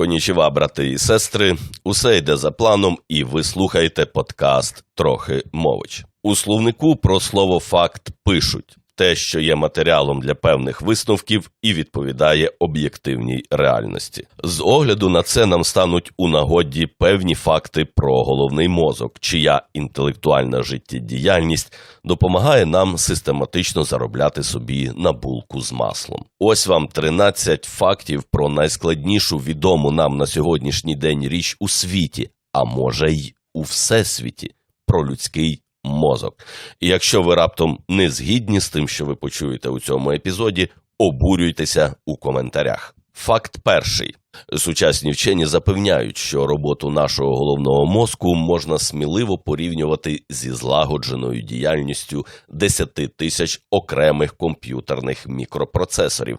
Конічева, брати і сестри, усе йде за планом, і ви слухаєте подкаст Трохи мович. У словнику про слово факт пишуть те, що є матеріалом для певних висновків і відповідає об'єктивній реальності. З огляду на це нам стануть у нагоді певні факти про головний мозок, чия інтелектуальна життєдіяльність допомагає нам систематично заробляти собі на булку з маслом. Ось вам 13 фактів про найскладнішу відому нам на сьогоднішній день річ у світі, а може й у всесвіті про людський мозок. І якщо ви раптом не згідні з тим, що ви почуєте у цьому епізоді, обурюйтеся у коментарях. Факт перший. Сучасні вчені запевняють, що роботу нашого головного мозку можна сміливо порівнювати зі злагодженою діяльністю 10 тисяч окремих комп'ютерних мікропроцесорів.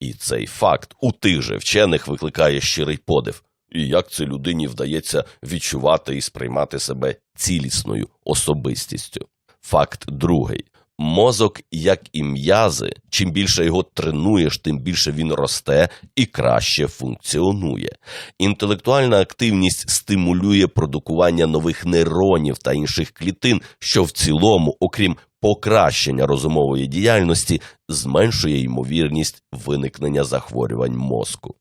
І цей факт у тих же вчених викликає щирий подив. І як це людині вдається відчувати і сприймати себе цілісною особистістю? Факт другий. Мозок, як і м'язи, чим більше його тренуєш, тим більше він росте і краще функціонує. Інтелектуальна активність стимулює продукування нових нейронів та інших клітин, що в цілому, окрім покращення розумової діяльності, зменшує ймовірність виникнення захворювань мозку.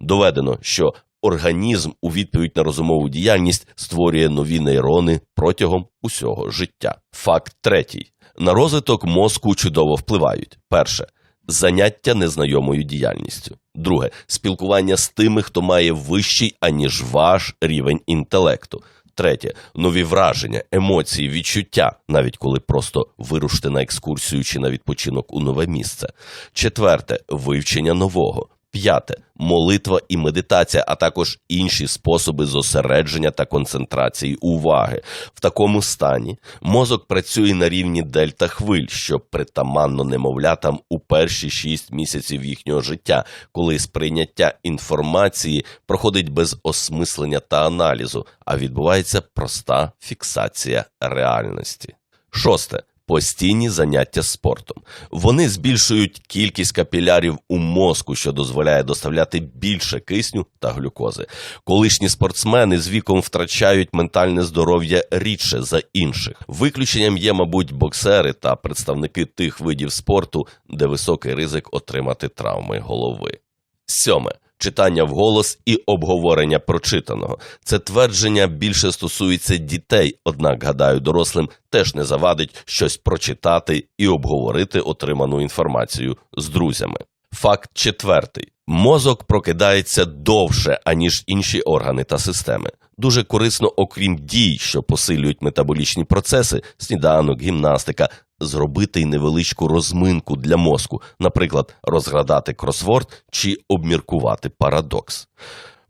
Доведено, що організм у відповідь на розумову діяльність створює нові нейрони протягом усього життя. Факт третій. На розвиток мозку чудово впливають. Перше заняття незнайомою діяльністю. Друге спілкування з тими, хто має вищий, аніж ваш рівень інтелекту. Третє нові враження, емоції, відчуття, навіть коли просто вирушите на екскурсію чи на відпочинок у нове місце. Четверте вивчення нового. П'яте молитва і медитація, а також інші способи зосередження та концентрації уваги. В такому стані мозок працює на рівні дельта хвиль, що притаманно немовлятам у перші шість місяців їхнього життя, коли сприйняття інформації проходить без осмислення та аналізу, а відбувається проста фіксація реальності. Шосте постійні заняття спортом. Вони збільшують кількість капілярів у мозку, що дозволяє доставляти більше кисню та глюкози. Колишні спортсмени з віком втрачають ментальне здоров'я рідше за інших. Виключенням є, мабуть, боксери та представники тих видів спорту, де високий ризик отримати травми голови. Сьоме. Читання вголос і обговорення прочитаного. Це твердження більше стосується дітей, однак, гадаю, дорослим теж не завадить щось прочитати і обговорити отриману інформацію з друзями. Факт четвертий: мозок прокидається довше, аніж інші органи та системи. Дуже корисно, окрім дій, що посилюють метаболічні процеси, сніданок, гімнастика, зробити й невеличку розминку для мозку, наприклад, розгадати кросворд чи обміркувати парадокс.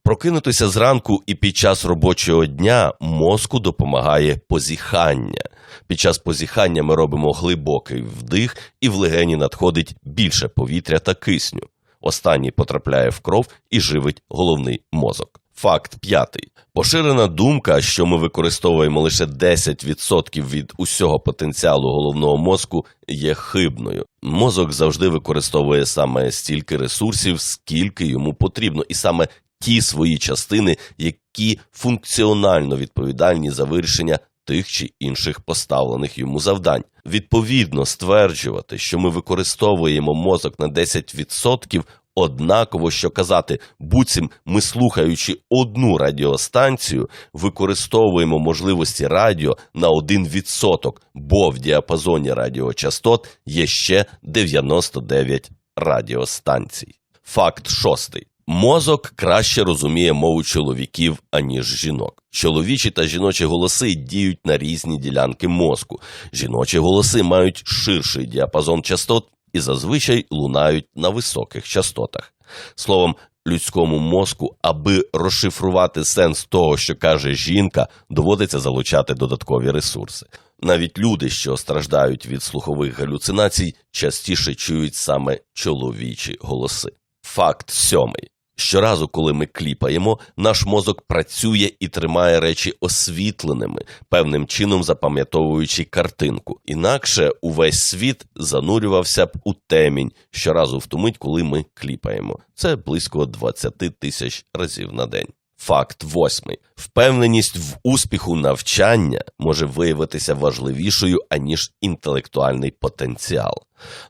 Прокинутися зранку і під час робочого дня мозку допомагає позіхання. Під час позіхання ми робимо глибокий вдих, і в легені надходить більше повітря та кисню. Останній потрапляє в кров і живить головний мозок. Факт п'ятий. Поширена думка, що ми використовуємо лише 10% від усього потенціалу головного мозку, є хибною. Мозок завжди використовує саме стільки ресурсів, скільки йому потрібно, і саме ті свої частини, які функціонально відповідальні за вирішення тих чи інших поставлених йому завдань. Відповідно, стверджувати, що ми використовуємо мозок на 10%, однаково що казати, буцім ми, слухаючи одну радіостанцію, використовуємо можливості радіо на 1%, бо в діапазоні радіочастот є ще 99 радіостанцій. Факт шостий. Мозок краще розуміє мову чоловіків, аніж жінок. Чоловічі та жіночі голоси діють на різні ділянки мозку. Жіночі голоси мають ширший діапазон частот і зазвичай лунають на високих частотах. Словом, людському мозку, аби розшифрувати сенс того, що каже жінка, доводиться залучати додаткові ресурси. Навіть люди, що страждають від слухових галюцинацій, частіше чують саме чоловічі голоси. Факт сьомий. Щоразу, коли ми кліпаємо, наш мозок працює і тримає речі освітленими, певним чином запам'ятовуючи картинку. Інакше увесь світ занурювався б у темінь щоразу втомить, коли ми кліпаємо. Це близько 20 тисяч разів на день. Факт восьмий: впевненість в успіху навчання може виявитися важливішою аніж інтелектуальний потенціал.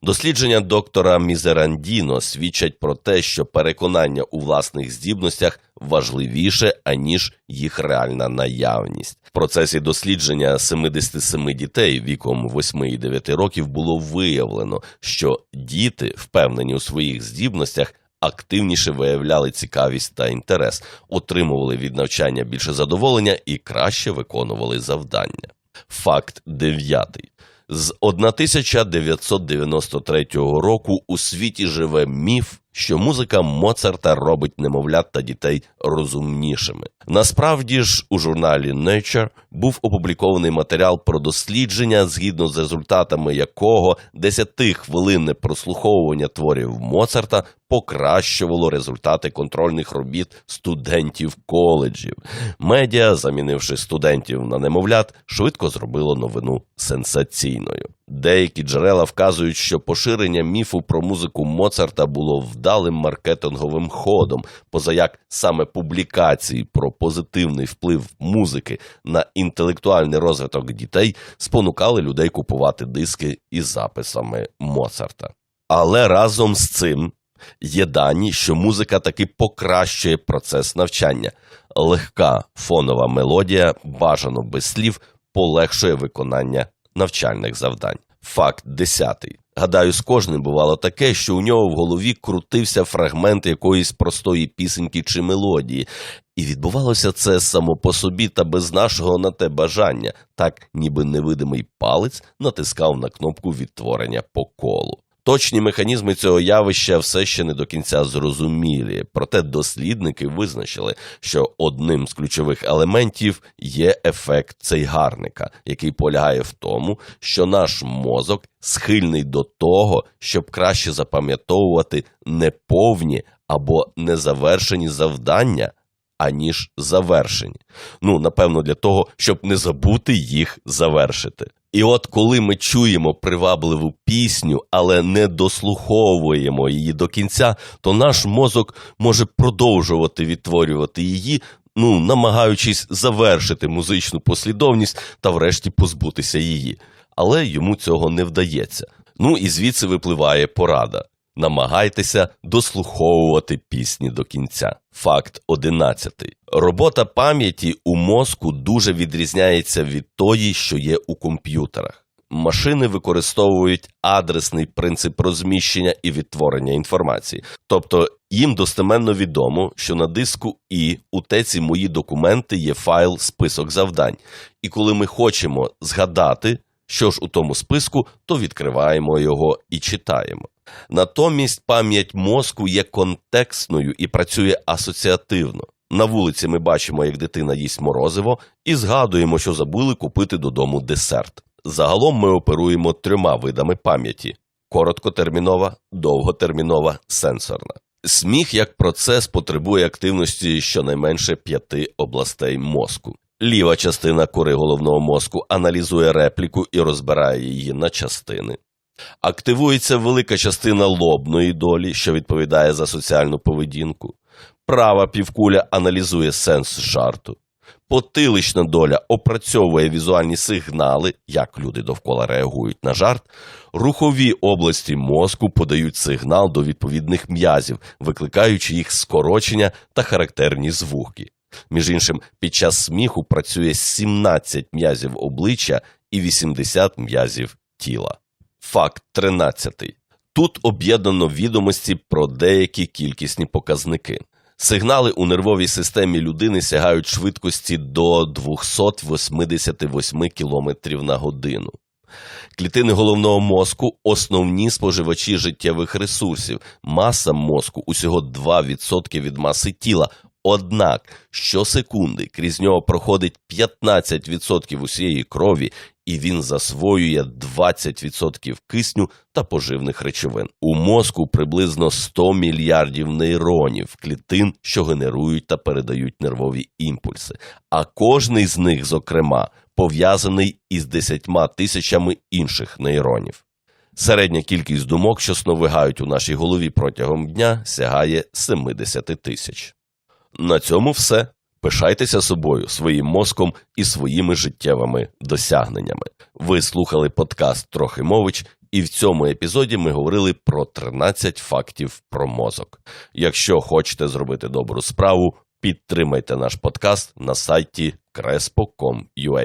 Дослідження доктора Мізерандіно свідчать про те, що переконання у власних здібностях важливіше аніж їх реальна наявність. В процесі дослідження 77 дітей віком 8 і 9 років було виявлено, що діти, впевнені у своїх здібностях, активніше виявляли цікавість та інтерес, отримували від навчання більше задоволення і краще виконували завдання. Факт дев'ятий. З 1993 року у світі живе міф, що музика Моцарта робить немовлят та дітей розумнішими. Насправді ж у журналі Nature був опублікований матеріал про дослідження, згідно з результатами якого 10-хвилинне прослуховування творів Моцарта покращувало результати контрольних робіт студентів коледжів. Медіа, замінивши студентів на немовлят, швидко зробило новину сенсаційною. Деякі джерела вказують, що поширення міфу про музику Моцарта було вдалим маркетинговим ходом, позаяк саме публікації про позитивний вплив музики на інтелектуальний розвиток дітей спонукали людей купувати диски із записами Моцарта. Але разом з цим є дані, що музика таки покращує процес навчання. Легка фонова мелодія, бажано без слів, полегшує виконання навчальних завдань. Факт десятий. Гадаю, з кожним бувало таке, що у нього в голові крутився фрагмент якоїсь простої пісеньки чи мелодії, і відбувалося це само по собі та без нашого на те бажання, так ніби невидимий палець натискав на кнопку відтворення по колу. Точні механізми цього явища все ще не до кінця зрозумілі, проте дослідники визначили, що одним з ключових елементів є ефект цейгарника, який полягає в тому, що наш мозок схильний до того, щоб краще запам'ятовувати неповні або незавершені завдання. Аніж завершені. Ну, напевно, для того, щоб не забути їх завершити. І от коли ми чуємо привабливу пісню, але не дослуховуємо її до кінця, то наш мозок може продовжувати відтворювати її, ну намагаючись завершити музичну послідовність та врешті позбутися її. Але йому цього не вдається. Ну і звідси випливає порада. Намагайтеся дослуховувати пісні до кінця. Факт одинадцятий. Робота пам'яті у мозку дуже відрізняється від тої, що є у комп'ютерах. Машини використовують адресний принцип розміщення і відтворення інформації. Тобто їм достеменно відомо, що на диску І у теці мої документи є файл список завдань. І коли ми хочемо згадати, що ж у тому списку, то відкриваємо його і читаємо. Натомість пам'ять мозку є контекстною і працює асоціативно. На вулиці ми бачимо, як дитина їсть морозиво, і згадуємо, що забули купити додому десерт. Загалом ми оперуємо трьома видами пам'яті: короткотермінова, довготермінова, сенсорна. Сміх як процес потребує активності щонайменше п'яти областей мозку. Ліва частина кори головного мозку аналізує репліку і розбирає її на частини. Активується велика частина лобної долі, що відповідає за соціальну поведінку. Права півкуля аналізує сенс жарту. Потилична доля опрацьовує візуальні сигнали, як люди довкола реагують на жарт. Рухові області мозку подають сигнал до відповідних м'язів, викликаючи їх скорочення та характерні звуки. Між іншим, під час сміху працює 17 м'язів обличчя і 80 м'язів тіла. Факт 13. Тут об'єднано відомості про деякі кількісні показники. Сигнали у нервовій системі людини сягають швидкості до 288 км на годину. Клітини головного мозку основні споживачі життєвих ресурсів. Маса мозку усього 2% від маси тіла. Однак щосекунди крізь нього проходить 15% усієї крові і він засвоює 20% кисню та поживних речовин. У мозку приблизно 100 мільярдів нейронів, клітин, що генерують та передають нервові імпульси. А кожний з них, зокрема, пов'язаний із 10 тисячами інших нейронів. Середня кількість думок, що сновигають у нашій голові протягом дня, сягає 70 тисяч. На цьому все. Пишайтеся собою, своїм мозком і своїми життєвими досягненнями. Ви слухали подкаст Трохимович, і в цьому епізоді ми говорили про 13 фактів про мозок. Якщо хочете зробити добру справу, підтримайте наш подкаст на сайті crespo.com.ua.